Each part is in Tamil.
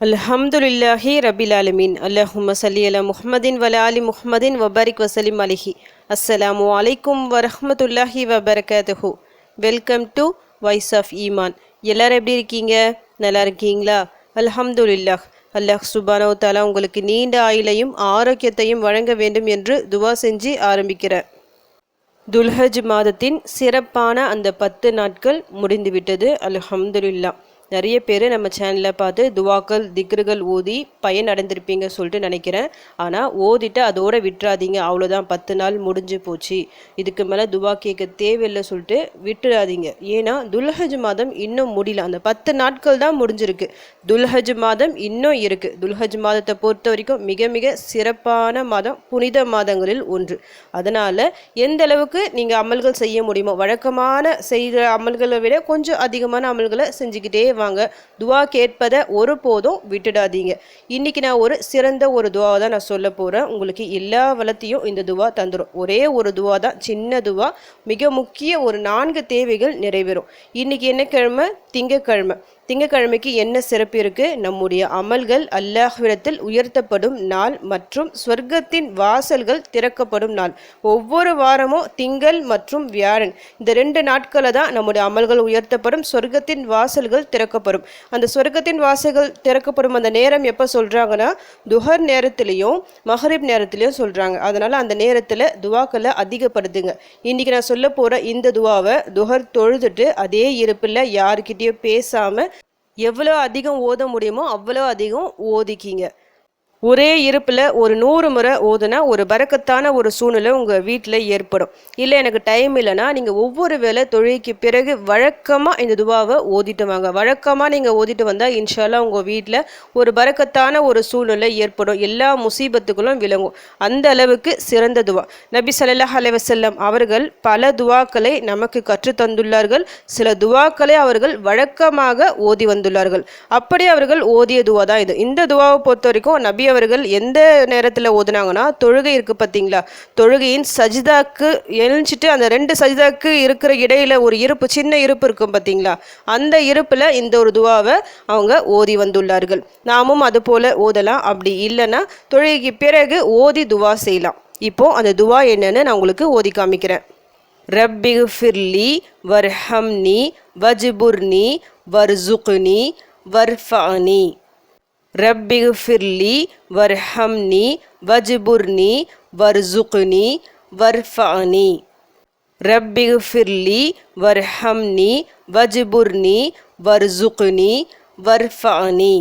அல்ஹம்துலில்லாஹி ரபில் ஆலமீன். அல்லாஹும்ம சல்லி அலா முஹம்மதின் வல அலி முஹம்மதின் வபாரிக் வசலிம் அலிஹி. அஸ்ஸலாமு அலைக்கும் வரஹமத்துல்லாஹி வபரகாத்துஹு. வெல்கம் டு வாய்ஸ் ஆஃப் ஈமான். எல்லாரும் எப்படி இருக்கீங்க? நல்லா இருக்கீங்களா? அல்ஹம்துலில்லாஹ். அல்லாஹ் சுபானோ தாலா உங்களுக்கு நீண்ட ஆயுளையும் ஆரோக்கியத்தையும் வழங்க வேண்டும் என்று துவா செஞ்சு ஆரம்பிக்கிறேன் துல்ஹஜ் மாதத்தின் சிறப்பான அந்த பத்து நாட்கள் முடிந்துவிட்டது. அல்ஹம்துலில்லா நிறைய பேர் நம்ம சேனலில் பார்த்து துவாக்கள் திக்ருகள் ஓதி பயன் அடைந்திருப்பீங்க சொல்லிட்டு நினைக்கிறேன். ஆனால் ஓதிட்டு அதோட விட்டுறாதீங்க. அவ்வளோதான் பத்து நாள் முடிஞ்சு போச்சு. இதுக்கு மேலே துவா கேட்க தேவையில்லை சொல்லிட்டு விட்டுறாதீங்க. ஏன்னா துல்ஹஜ் மாதம் இன்னும் முடியல. அந்த பத்து நாட்கள் தான் முடிஞ்சிருக்கு. துல்ஹஜ் மாதம் இன்னும் இருக்குது துல்ஹஜ் மாதத்தை பொறுத்த வரைக்கும் மிக மிக சிறப்பான மாதம். புனித மாதங்களில் ஒன்று. அதனால் எந்த அளவுக்கு நீங்கள் அமல்கள் செய்ய முடியுமோ வழக்கமான செய்கிற அமல்களை விட கொஞ்சம் அதிகமான அமல்களை செஞ்சுக்கிட்டே சொல்லுவாங்க. துவா கேட்பதை ஒருபோதும் விட்டுடாதீங்க. இன்னைக்கு நான் ஒரு சிறந்த ஒரு துவாவை தான் நான் சொல்ல போகிறேன் உங்களுக்கு எல்லா வளத்தையும் இந்த துவா தந்துடும் ஒரே ஒரு துவா தான் சின்ன துவா. மிக முக்கிய ஒரு நான்கு தேவைகள் நிறைவேறும். இன்னைக்கு என்ன கிழமை? திங்கக்கிழமை. திங்கக்கிழமைக்கு என்ன சிறப்பு இருக்கு? நம்முடைய அமல்கள் அல்லாஹ்விடத்தில் உயர்த்தப்படும் நாள் மற்றும் சொர்க்கத்தின் வாசல்கள் திறக்கப்படும் நாள். ஒவ்வொரு வாரமும் திங்கள் மற்றும் வியாழன். இந்த ரெண்டு நாட்களை தான் நம்முடைய அமல்கள் உயர்த்தப்படும் சொர்க்கத்தின் வாசல்கள் திறக்கப்படும். அந்த சொர்க்கத்தின் வாசல்கள் திறக்கப்படும் அந்த நேரம் எப்போ சொல்கிறாங்கன்னா துஹர் நேரத்திலையும் மஹரிப் நேரத்திலையும் சொல்கிறாங்க அதனால் அந்த நேரத்தில் துவாக்களை அதிகப்படுத்துங்க. இன்றைக்கி நான் சொல்ல போகிற இந்த துவாவை துஹர் தொழுதுட்டு அதே இருப்பில் யாருக்கிட்டேயும் பேசாமல் எவ்வளோ அதிகம் ஓத முடியுமோ அவ்வளோ அதிகம் ஓதிக்கிங்க. ஒரே இருப்பில் ஒரு நூறு முறை ஓதுனா ஒரு பறக்கத்தான ஒரு சூழ்நிலை உங்கள் வீட்டில் ஏற்படும். இல்லை எனக்கு டைம் இல்லைன்னா நீங்கள் ஒவ்வொரு வேளை தொழுகைக்கு பிறகு வழக்கமாக இந்த துவாவை ஓதிட்டு வாங்க. வழக்கமாக நீங்கள் ஓதிட்டு வந்தால் இன்ஷால்லா உங்கள் வீட்டில் ஒரு பறக்கத்தான ஒரு சூழ்நிலை ஏற்படும். எல்லா முசீபத்துகளும் விளங்கும். அந்த அளவுக்கு சிறந்த துவா. நபி சல்லாஹ் அலைவசல்லம் அவர்கள் பல துவாக்களை நமக்கு கற்று தந்துள்ளார்கள். சில துவாக்களை அவர்கள் வழக்கமாக ஓதி வந்துள்ளார்கள். அப்படி அவர்கள் ஓதிய துவா தான் இது. இந்த துவாவை பொறுத்த வரைக்கும் நபி அவர்கள் எந்த நேரத்தில் ஓதுனாங்கன்னா தொழுகை இருக்குது பார்த்தீங்களா தொழுகையின் சஜிதாக்கு எழுஞ்சிட்டு அந்த ரெண்டு சஜிதாக்கு இருக்கிற இடையில ஒரு இருப்பு சின்ன இருப்பு இருக்கும் பார்த்தீங்களா அந்த இருப்பில் இந்த ஒரு துவாவை அவங்க ஓதி வந்துள்ளார்கள். நாமும் அது போல ஓதலாம். அப்படி இல்லைன்னா தொழுகைக்கு பிறகு ஓதி துவா செய்யலாம். இப்போ அந்த துவா என்னன்னு நான் உங்களுக்கு ஓதி காமிக்கிறேன். ரப்பி ஃபிர்லி வர்ஹம்னி வஜ்புர்னி வர்சுக்னி வர்ஃபானி ரப்பிஃபிர்லி வர்ஹம்னி வஜ்புர்னி வர்சுக்னி வர்ஃபானி ரப்பிஃபிர்லி வர்ஹம்னி வஜ்புர்னி வர்சுக்னி வர்ஃபானி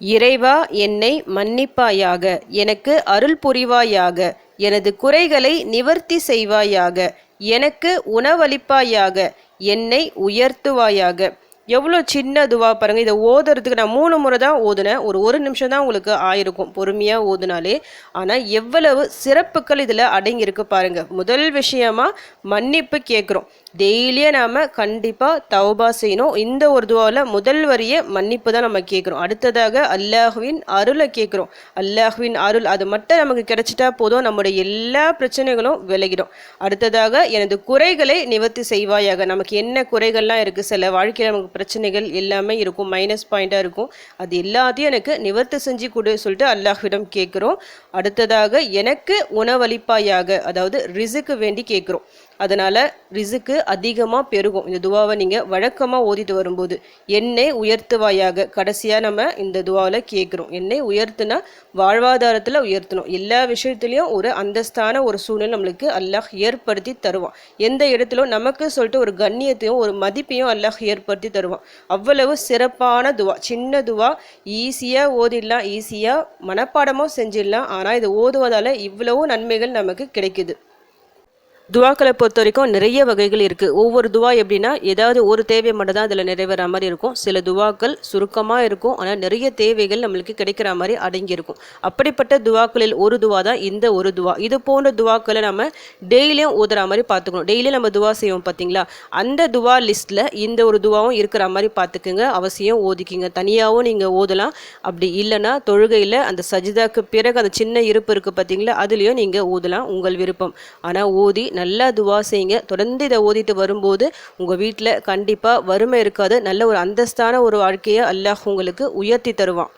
இறைவா என்னை மன்னிப்பாயாக எனக்கு அருள் புரிவாயாக எனது குறைகளை நிவர்த்தி செய்வாயாக எனக்கு உணவளிப்பாயாக என்னை உயர்த்துவாயாக. எவ்வளோ சின்னதுவாக பாருங்கள் இதை ஓதுறதுக்கு நான் மூணு முறை தான் ஓதுனேன். ஒரு ஒரு நிமிஷம் தான் உங்களுக்கு ஆயிருக்கும். பொறுமையாக ஓதுனாலே. ஆனால் எவ்வளவு சிறப்புகள் இதில் அடங்கியிருக்கு பாருங்கள் முதல் விஷயமா மன்னிப்பு கேட்குறோம். டெய்லியே நாம் கண்டிப்பாக தௌபா செய்யணும். இந்த ஒரு துவாவில் முதல் வரிய மன்னிப்பு தான் நம்ம கேட்குறோம். அடுத்ததாக அல்லாஹுவின் அருளை கேட்குறோம். அல்லாஹுவின் அருள் அது மட்டும் நமக்கு கிடைச்சிட்டா போதும். நம்முடைய எல்லா பிரச்சனைகளும் விலகிடும். அடுத்ததாக எனது குறைகளை நிவர்த்தி செய்வாயாக. நமக்கு என்ன குறைகள்லாம் இருக்குது சில வாழ்க்கையில் நமக்கு பிரச்சனைகள் எல்லாமே இருக்கும் மைனஸ் பாயிண்ட்டாக இருக்கும். அது எல்லாத்தையும் எனக்கு நிவர்த்தி செஞ்சு கொடு சொல்லிட்டு அல்லாஹ்விடம் கேட்குறோம். அடுத்ததாக எனக்கு உணவளிப்பாயாக அதாவது ரிசுக்கு வேண்டி கேட்குறோம். அதனால் ரிசுக்கு அதிகமாக பெருகும். இந்த துவாவை நீங்கள் வழக்கமாக ஓதிட்டு வரும்போது என்னை உயர்த்துவாயாக? கடைசியாக நம்ம இந்த துவாவில் கேட்குறோம் என்னை உயர்த்துனா வாழ்வாதாரத்தில் உயர்த்தணும். எல்லா விஷயத்துலையும் ஒரு அந்தஸ்தான ஒரு சூழ்நிலை நம்மளுக்கு அல்லாஹ் ஏற்படுத்தி தருவான். எந்த இடத்துல நமக்கு சொல்லிட்டு ஒரு கண்ணியத்தையும் ஒரு மதிப்பையும் அல்லாஹ் ஏற்படுத்தி தருவான். அவ்வளவு சிறப்பான துவா. சின்ன துவா. ஈஸியாக ஓதிடலாம் ஈஸியாக மனப்பாடமும் செஞ்சிடலாம். ஆனால் இது ஓதுவதால் இவ்வளவு நன்மைகள் நமக்கு கிடைக்குது. துவாக்களை பொறுத்த வரைக்கும் நிறைய வகைகள் இருக்குது ஒவ்வொரு துவா எப்படின்னா ஏதாவது ஒரு தேவை மட்டும் தான் அதில் நிறைவேற மாதிரி இருக்கும். சில துவாக்கள் சுருக்கமாக இருக்கும். ஆனால் நிறைய தேவைகள் நம்மளுக்கு கிடைக்கிற மாதிரி அடங்கியிருக்கும். அப்படிப்பட்ட துவாக்களில் ஒரு துவா தான் இந்த ஒரு துவா. இது போன்ற துவாக்களை நம்ம டெய்லியும் ஊதுற மாதிரி பார்த்துக்கணும். டெய்லியும் நம்ம துவா செய்வோம் பார்த்தீங்களா அந்த துவா லிஸ்ட்டில் இந்த ஒரு துவாவும் இருக்கிற மாதிரி பார்த்துக்குங்க. அவசியம் ஓதிக்கிங்க. தனியாகவும் நீங்கள் ஓதலாம். அப்படி இல்லைன்னா தொழுகையில் அந்த சஜிதாக்கு பிறகு அந்த சின்ன இருப்பு இருக்குது பார்த்தீங்களா அதுலேயும் நீங்கள் ஊதலாம் உங்கள் விருப்பம். ஆனால் ஓதி நல்லா துவா செய்யுங்க. தொடர்ந்து இதை ஓதிட்டு வரும்போது உங்கள் வீட்டில் கண்டிப்பாக வறுமை இருக்காது. நல்ல ஒரு அந்தஸ்தான ஒரு வாழ்க்கையை அல்லாஹ் உங்களுக்கு உயர்த்தி தருவான்.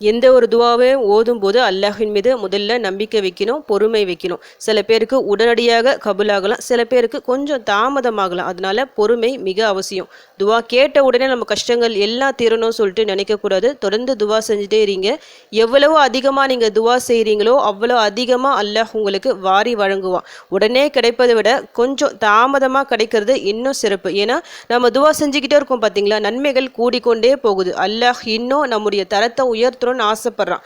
எந்த ஒரு துவாவே ஓதும் போது அல்லாஹின் மீது முதல்ல நம்பிக்கை வைக்கணும் பொறுமை வைக்கணும். சில பேருக்கு உடனடியாக கபுலாகலாம் சில பேருக்கு கொஞ்சம் தாமதமாகலாம். அதனால பொறுமை மிக அவசியம். துவா கேட்ட உடனே நம்ம கஷ்டங்கள் எல்லாம் தீரணும்னு சொல்லிட்டு நினைக்கக்கூடாது. தொடர்ந்து துவா செஞ்சுட்டே இருங்க. எவ்வளவோ அதிகமாக நீங்கள் துவா செய்கிறீங்களோ அவ்வளோ அதிகமாக அல்லாஹ் உங்களுக்கு வாரி வழங்குவான். உடனே கிடைப்பதை விட கொஞ்சம் தாமதமாக கிடைக்கிறது இன்னும் சிறப்பு. ஏன்னா நம்ம துவா செஞ்சுக்கிட்டே இருக்கோம் பார்த்தீங்களா நன்மைகள் கூடிக்கொண்டே போகுது. அல்லாஹ் இன்னும் நம்முடைய தரத்தை உயர்த்த மாற்றணும்னு ஆசைப்பட்றான்.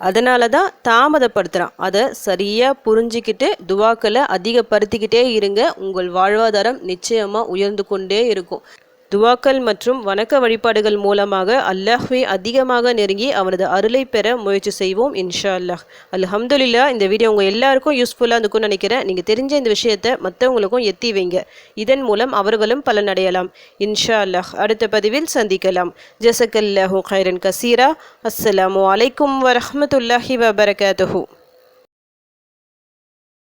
அதனால தான் தாமதப்படுத்துகிறான் அதை சரியாக புரிஞ்சிக்கிட்டு துவாக்களை அதிகப்படுத்திக்கிட்டே இருங்க. உங்கள் வாழ்வாதாரம் நிச்சயமாக உயர்ந்து கொண்டே இருக்கும். துவாக்கள் மற்றும் வணக்க வழிபாடுகள் மூலமாக அல்லாஹ்வை அதிகமாக நெருங்கி அவனது அருளை பெற முயற்சி செய்வோம் இன்ஷா அல்லாஹ். அல்ஹம்துலில்லா இந்த வீடியோ உங்கள் எல்லாருக்கும் யூஸ்ஃபுல்லாக இருக்கும்னு நினைக்கிறேன். நீங்கள் தெரிஞ்ச இந்த விஷயத்தை மற்றவங்களுக்கும் எத்தி வைங்க. இதன் மூலம் அவர்களும் பலனடையலாம் இன்ஷா அல்லாஹ். அடுத்த பதிவில் சந்திக்கலாம். ஜசக்கல்லாஹூ ஹைரன் கசீரா. அஸ்ஸலாமு அலைக்கும் வரமத்துல்லாஹி வபரகாத்துஹூ.